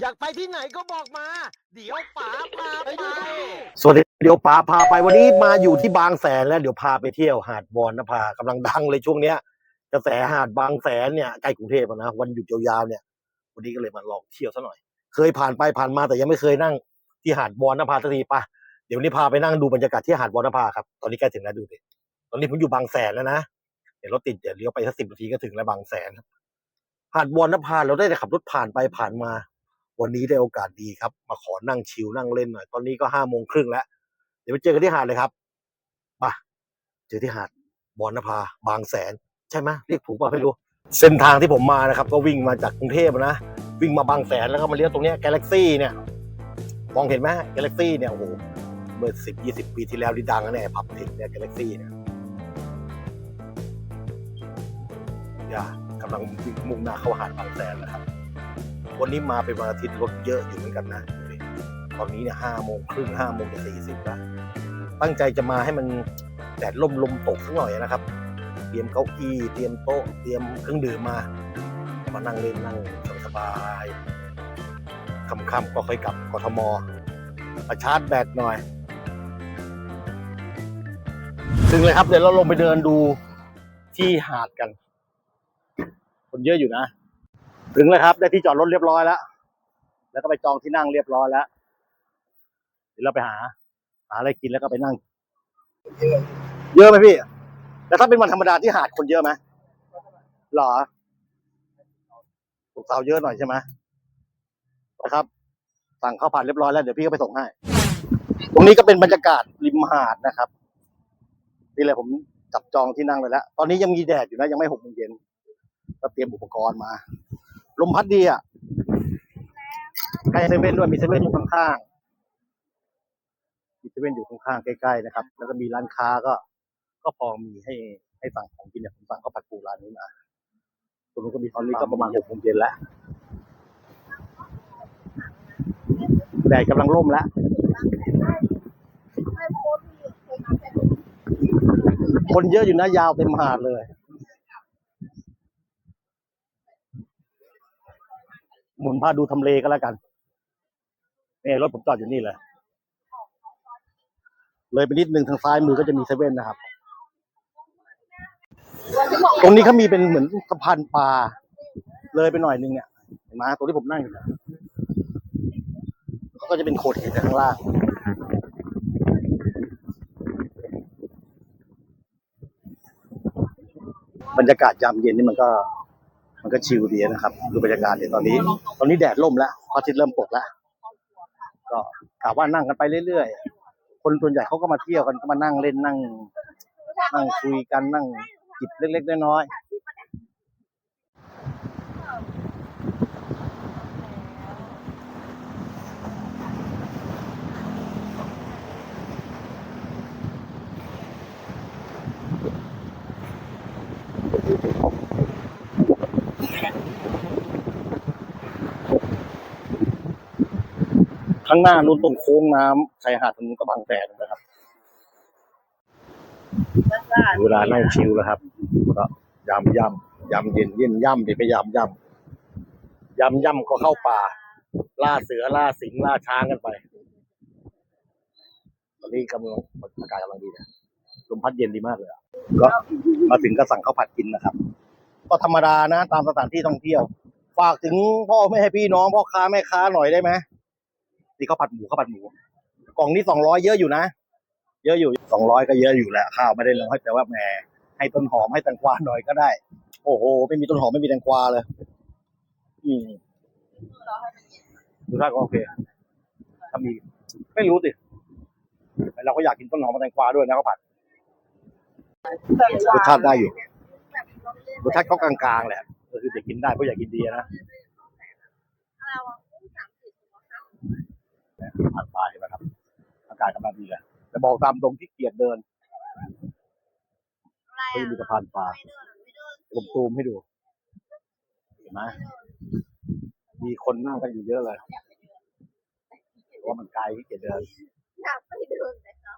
อยากไปที่ไหนก็บอกมา เดี๋ยวป๋าพาไปสวัสดีเดี๋ยวป๋าพาไปวันนี้มาอยู่ที่บางแสนแล้วเดี๋ยวพาไปเที่ยวหาดบอนนภากำลังดังเลยช่วงเนี้ยกระแสหาดบางแสนเนี่ยใกล้กรุงเทพอะนะวันหยุดยาวๆเนี่ยวันนี้ก็เลยมาลองเที่ยวซะหน่อย เคยผ่านไปผ่านมาแต่ยังไม่เคยนั่งที่หาดบอนนภาสักทีปะเดี๋ยวนี้พาไปนั่งดูบรรยากาศที่หาดบอนนภาครับตอนนี้ใกล้ถึงแล้วดูดิตอนนี้ผมอยู่บางแสนแล้วนะเดี๋ยวรถติดเดี๋ยวเลี้ยวไปสักสิบนาทีก็ถึงแล้วบางแสนครับหาดบอนนภาเราได้แต่ขับรถผ่านไปผ่านมา วันนี้ได้โอกาสดีครับ มาขอนั่งชิลนั่งเล่นหน่อย ตอนนี้ก็ห้าโมงครึ่งแล้ว เดี๋ยวไปเจอกันที่หาดเลยครับมาเจอที่หาดบอนนภา บางแสน ใช่ไหมเรียกถูกป่ะไม่รู้ เส้นทางที่ผมมานะครับ ก็วิ่งมาจากกรุงเทพนะ วิ่งมาบางแสนแล้วก็มาเลี้ยวตรงเนี้กาแล็กซี่เนี่ยมองเห็นไหมกาแล็กซี่เนี่ยโอ้โหเมื่อสิบยี่สิบปีที่แล้วนี่ดังนะเนี่ยผับเทคเนี่ยกาแล็กซี่เนี่ยอย่ากำลังวิ่งมุ่งหน้าเข้าหาดบางแสนนะครับ วันนี้มาเป็นวันอาทิตย์รถเยอะอยู่เหมือนกันนะตอนนี้เนี่ยห้าโมงครึ่งห้าโมงจะสี่สิบล้วตั้งใจจะมาให้มันแดดลมลมตกสักหน่อยนะครับ เตรียมเก้าอี้เตรียมโต๊ะเตรียมเครื่องดื่มมามานั่งเล่นนั่งสบายค่ำๆก็ค่อยกลับกทมมาชาร์จแบตหน่อยถึงเลยครับเดี๋ยวเราลงไปเดินดูที่หาดกัน คนเยอะอยู่นะ ถึงแล้วครับ ได้ที่จอดรถเรียบร้อยแล้ว แล้วก็ไปจองที่นั่งเรียบร้อยแล้วเดี๋ยวเราไปหา หาอะไรกินแล้วก็ไปนั่ง เยอะไหมพี่ แล้วถ้าเป็นวันธรรมดาที่หาดคนเยอะไหมหรอถูกสาวเยอะหน่อยใช่ไหมนะครับ สั่งข้าวผัดเรียบร้อยแล้วเดี๋ยวพี่ก็ไปส่งให้ ตรงนี้ก็เป็นบรรยากาศริมหาดนะครับ นี่แหละผมจับจองที่นั่งเลยแล้ว ตอนนี้ยังมีแดดอยู่นะยังไม่หกโมงเย็นก็เตรียมอุปกรณ์มา ลมพัดดีอะใกล้เซเว่นด้วยมีเซเว่นอยู่ข้างๆมีเซเว่นอยู่ข้างๆใกล้ๆนะครับ แล้วก็มีร้านค้าก็ ก็พอมีให้ให้สั่งของกินเนี่ยผมสั่งข้าวผัดปูร้านนี้มาตรงนู้นก็มีตอนนี้ก็ประมาณหกโมงเย็นแล้วแดดกำลังร่มแล้วคนเยอะอยู่นะยาวเต็มหาดเลย หมุนพาดูทำเลก็แล้วกันนี่รถผมจอดอยู่นี่เลย เลยไปนิดนึงทางซ้ายมือก็จะมีเซเว่นนะครับ ตรงนี้เขามีเป็นเหมือนสะพานปลา เลยไปหน่อยนึงเนี่ยเห็นไหมตรงที่ผมนั่งอยู่เนี่ยเขาก็จะเป็นโขดหินข้างล่างบรรยากาศยามเย็นนี่มันก็ มันก็ชิลดีนะครับดูบรรยากาศเดี๋ยวตอนนี้ ตอนนี้แดดร่มแล้วพระอาทิตย์เริ่มตกแล้วก็กะว่านั่งกันไปเรื่อยๆ คนส่วนใหญ่เขาก็มาเที่ยวกันก็มานั่งเล่นนั่ง นั่งคุยกันนั่งจิบเล็กๆน้อยๆ ข้างหน้านู้นตรงโค้งน้ำชายหาดตรงนู้นก็บางแสนนะครับเวลานั่งชิลแล้วครับก็ยำยำยำเย็นเย็นย่ำดิไปยำยำยำยำก็เข้าป่า ล่าเสือล่าสิงล่าช้างกันไป ตอนนี้กำลังอากาศกำลังดีนะลมพัดเย็นดีมากเลยอะก็มาถึงก็สั่งข้าวผัดกินนะครับ ก็ธรรมดานะ ตามสถานที่ท่องเที่ยว ฝากถึงพ่อไม่ให้พี่น้องพ่อค้าแม่ค้าหน่อยได้ไหมนี่ข้าวผัดหมูข้าวผัดหมู กล่องนี้สองร้อยเยอะอยู่นะ เยอะอยู่สองร้อยก็เยอะอยู่แหละข้าวไม่ได้น้อยแต่ว่าแหมให้ต้นหอมให้แตงกวาหน่อยก็ได้ โอ้โห ไม่มีต้นหอมไม่มีแตงกวาเลย อืมดูท่าก็โอเคถ้ามีไม่รู้สิแต่เราก็อยากกินต้นหอมกับแตงกวาด้วยนะข้าวผัดรสชาติได้อยู่ รสชาติก็กลางๆแหละก็คือจะกินได้เพราะอยากกินดีนะผ่านไปนะครับ อากาศกำลังดีเลยแต่บอกตามตรงที่เกียจเดินก็ยังมีสะพานปลาผมซูมให้ดู เห็นไหมมีคนนั่งกันอยู่เยอะเลยเพราะว่ามันไกลที่เกียจเดินอยากไปเดินแต่เขา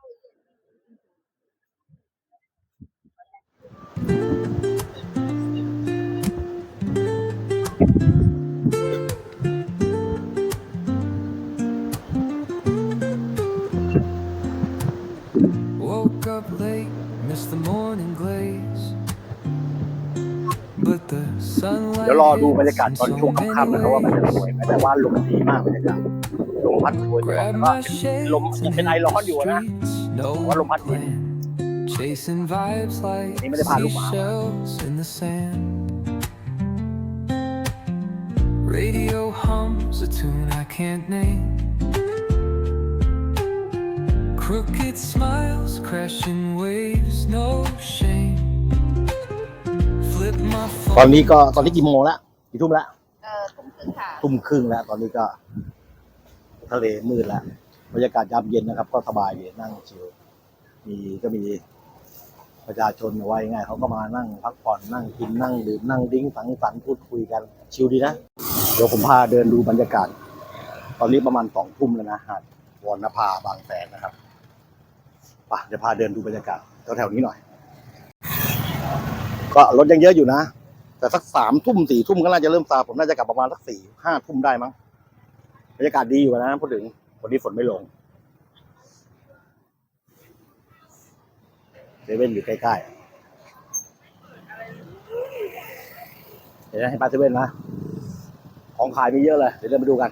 the เดี๋ยวรอดูบรรยากาศตอนช่วงค่ำๆนะครับว่ามันจะสวยไหมแต่ว่าลมดีมากบรรยากาศลมพัดสวยแล้ว่าลมยังเป็นไอร้อนอยู่นะว่าลมพัดเย็นี่ไม่ได้พาลู like. Radio hums a tune I can't name. Crooked smiles, crashing waves, no shame. Flip my ตอน phone. นี้ก็ตอนนี้กี่โมงแล้วกี่ทุ่มแล้วเออทุ่มครึ่งค่ะทุ่มครึ่งแล้ว ตอนนี้ก็ ทะเลมืดแล้วบรรยากาศยามเย็นนะครับ ก็สบายดีนั่งชิลมีก็มีประชาชนเอาไว้ง่ายเขาก็มานั่งพักผ่อนนั่งกินนั่งดื่มนั่งดิ้งสังสรรค์พูดคุยกัน ชิลดีนะ เดี๋ยวผมพาเดินดูบรรยากาศ ตอนนี้ประมาณสองทุ่มแล้วนะหาดวรรณภาบางแสนนะครับไป่ะเดี๋ยวพาเดินดูบรรยากาศแถวๆนี้หน่อย ก็รถยังเยอะอยู่นะ แต่สักสามทุ่มสี่ทุ่มก็น่าจะเริ่มซาผมน่าจะกลับประมาณสักสี่ห้าทุ่มได้มั้งบรรยากาศดีอยู่นะพูดถึงวันนี้ฝนไม่ลงเซเว่นอยู่ใกล้ๆเดี๋ยวให้ไปเซเว่นนะ ของขายมีเยอะเลย เดี๋ยวเดินไปดูกัน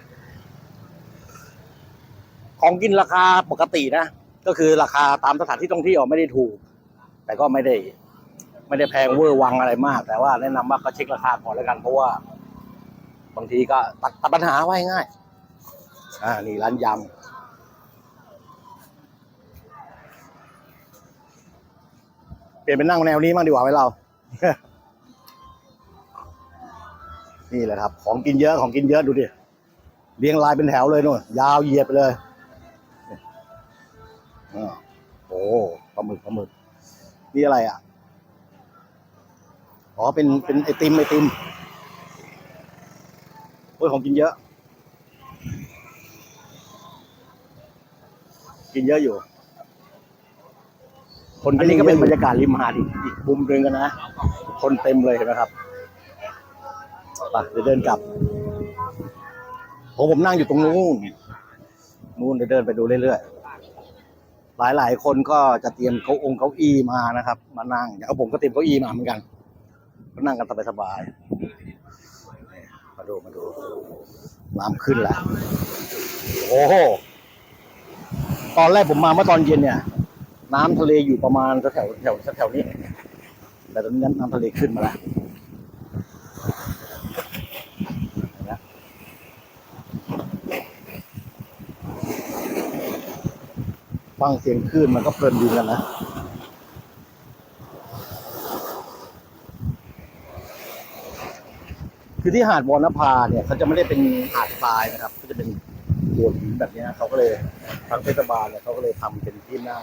ของกินราคาปกตินะ ก็คือราคาตามสถานที่ท่องเที่ยวไม่ได้ถูก แต่ก็ไม่ได้ ไม่ได้แพงเวอร์วังอะไรมาก แต่ว่าแนะนำว่าก็เช็คราคาก่อนแล้วกัน เพราะว่า บางทีก็ตัดตัดปัญหาไว้ง่าย อ่า นี่ร้านยำเปลี่ยนเป็นนั่งแนวนี้บ้างดีกว่าไหมเรา นี่แหละครับ ของกินเยอะของกินเยอะดูดิ เรียงรายเป็นแถวเลยนู่นยาวเหยียดไปเลยอ่าโอ้ปลาหมึกปลาหมึก นี่อะไรอะ อ๋อ เป็น เป็นไอติมไอติม โอ้ยของกินเยอะ กินเยอะอยู่ คนอันนี้ก็เป็นบรรยากาศริมหาดอีกอีกมุมหนึ่งกันนะ คนเต็มเลยเห็นไหมครับไปเดี๋ยวเดินกลับผมผมนั่งอยู่ตรงนู้น นู้นเดี๋ยวเดินไปดูเรื่อยๆหลายหลายๆ คนก็จะเตรียมเก้าองเก้าอี้มานะครับ มานั่งอย่างผมก็เตรียมเก้าอี้มาเหมือนกัน ก็นั่งกันสบายๆมาดูมาดูน้ำขึ้นแล้วโอ้โหตอนแรกผมมาเมื่อตอนเย็นเนี่ย น้ำทะเลอยู่ประมาณแถวแถวแถวนี้ แต่ตอนนี้น้ำทะเลขึ้นมาแล้วฟังเสียงคลื่นมันก็เพลินดีกันนะ คือที่หาดวรรณภาเนี่ยเขาจะไม่ได้เป็นหาดทรายนะครับ ก็จะเป็นโขดหินแบบนี้ยเขาก็เลยทางเทศบาลเนี่ยเขาก็เลยทำเป็นที่นั่ง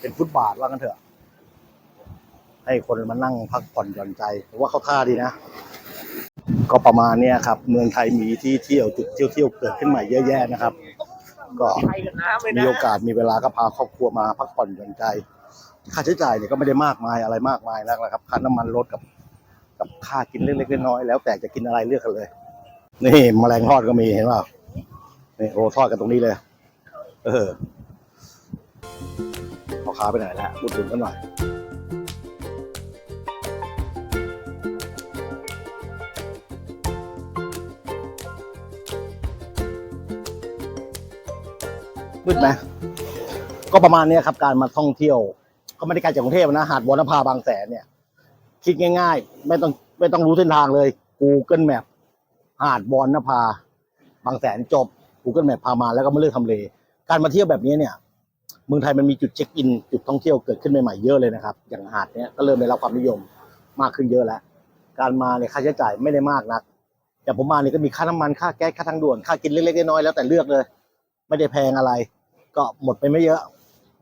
เป็นฟุตบาทว่ากันเถอะ ให้คนมานั่งพักผ่อนหย่อนใจผมว่าเขาท่าดีนะ ก็ประมาณเนี้ยครับ เมืองไทยมีที่เที่ยวจุดเที่ยวเที่ยวเกิดขึ้นใหม่เยอะแยะนะครับ ก็มีโอกาสมีเวลาก็พาครอบครัวมาพักผ่อนหย่อนใจ ค่าใช้จ่ายเนี่ยก็ไม่ได้มากมายอะไรมากมายนักนะครับค่าน้ำมันรถกับ กับค่ากินเล็กๆน้อยๆแล้วแต่จะกินอะไรเลือกกันเลย นี่แมลงทอดก็มีเห็นป่านี่โอ้ทอดกันตรงนี้เลย เออพอค้าไปไหนแล้วพูดถึงกันหน่อยมืดไหมก็ประมาณนี้ครับการมาท่องเที่ยว ก็ไม่ได้ไกลจากกรุงเทพนะ หาดวรรณภาบางแสนเนี่ย คิดง่าย ๆ ไม่ต้องไม่ต้องรู้เส้นทางเลย Google Map หาดวรรณภา บางแสนจบ Google Map พามาแล้วก็มาเลือกทำเล การมาเที่ยวแบบนี้เนี่ย เมืองไทยมันมีจุดเช็คอิน จุดท่องเที่ยวเกิดขึ้นใหม่ๆเยอะเลยนะครับ อย่างหาดเนี้ยก็เริ่มได้รับความนิยมมากขึ้นเยอะแล้ว การมาเนี่ยค่าใช้จ่ายไม่ได้มากนักอย่างผมมาเนี่ยก็มีค่าน้ำมันค่าแก๊สค่าทางด่วนค่ากินเล็กๆน้อยๆแล้วแต่เลือกเลย ไม่ได้แพงอะไร ก็หมดไปไม่เยอะ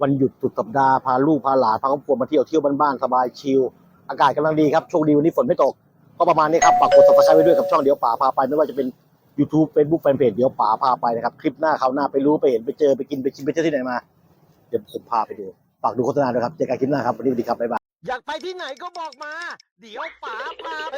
วันหยุดสุดสัปดาห์พาลูกพาหลานพาครอบครัวมาเที่ยวเที่ยวบ้านๆสบายชิล อากาศกำลังดีครับโชคดีวันนี้ฝนไม่ตก ก็ประมาณนี้ครับฝากกดติดตามไว้ด้วยกับช่องเดี๋ยวป๋าพาไปไม่ว่าจะเป็น YouTube Facebook Fanpage เดี๋ยวป๋าพาไปนะครับคลิปหน้าเขาวหน้าไปรู้ไปเห็นไปเจอไปกินไปชิมไปเที่ยวที่ไหนมาเดี๋ยวผมพาไปดูฝากดูโฆษณาด้วยครับเจอกันคลิปหน้าครับวันนี้สวัสดีครับบ๊ายบายอยากไปที่ไหนก็บอกมา เดี๋ยวป๋าพาไป